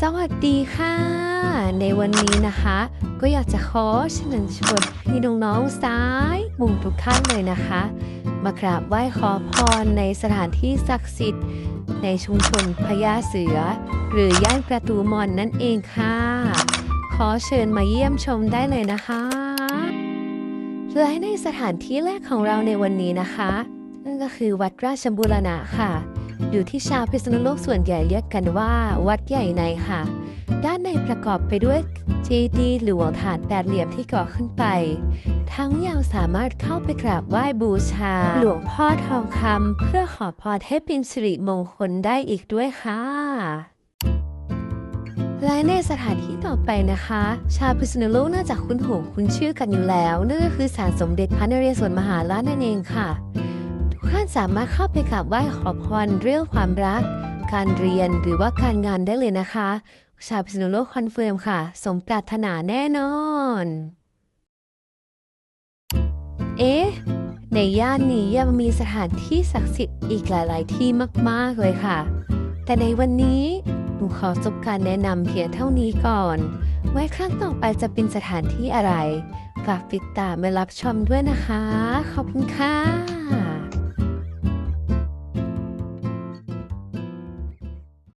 สวัสดีค่ะ ในวันนี้นะคะ ก็อยากจะขอเชิญชวนพี่น้องๆสายมุงทุกท่านเลยนะคะ มากราบไหว้ขอพรในสถานที่ศักดิ์สิทธิ์ ในชุมชนพญาเสือ หรือย่านประตูมอนนั่นเองค่ะ ขอเชิญมาเยี่ยมชมได้เลยนะคะและในสถานที่แรกของเราในวันนี้นะคะนั่นก็คือวัดราชบูรณะค่ะ อยู่ที่ชาวพิษณุโลกส่วนใหญ่เรียกกันว่า วัดใหญ่ในค่ะ ด้านในประกอบไปด้วยเจดีย์หรือฐานแปดเหลี่ยมที่ก่อขึ้นไป ทั้งยังสามารถเข้าไปกราบไหว้บูชา หลวงพ่อทองคำเพื่อขอพรให้เป็นสิริมงคลได้อีกด้วยค่ะและในสถานที่ต่อไปนะคะ ชาวพิษณุโลกน่าจะคุ้นหูคุ้นชื่อกันอยู่แล้วนั่นก็คือศาลสมเด็จพระนเรศวรมหาราชนั่นเองค่ะ ทุกท่านสามารถเข้าไปกราบไหว้ขอพรเรื่องความรัก การเรียนหรือว่าการงานได้เลยนะคะ ชาวพิษณุโลกคอนเฟิร์มค่ะ สมปรารถนาแน่นอน เอ๊ะ ในย่านนี้ยังมีสถานที่ศักดิ์สิทธิ์อีกหลาย ๆ ที่มาก ๆ เลยค่ะ แต่ในวันนี้หนูขอจบการแนะนำเพียงเท่านี้ก่อน ไว้ครั้งต่อไปจะเป็นสถานที่อะไร ฝากติดตามและรับชมด้วยนะคะ ขอบคุณค่ะ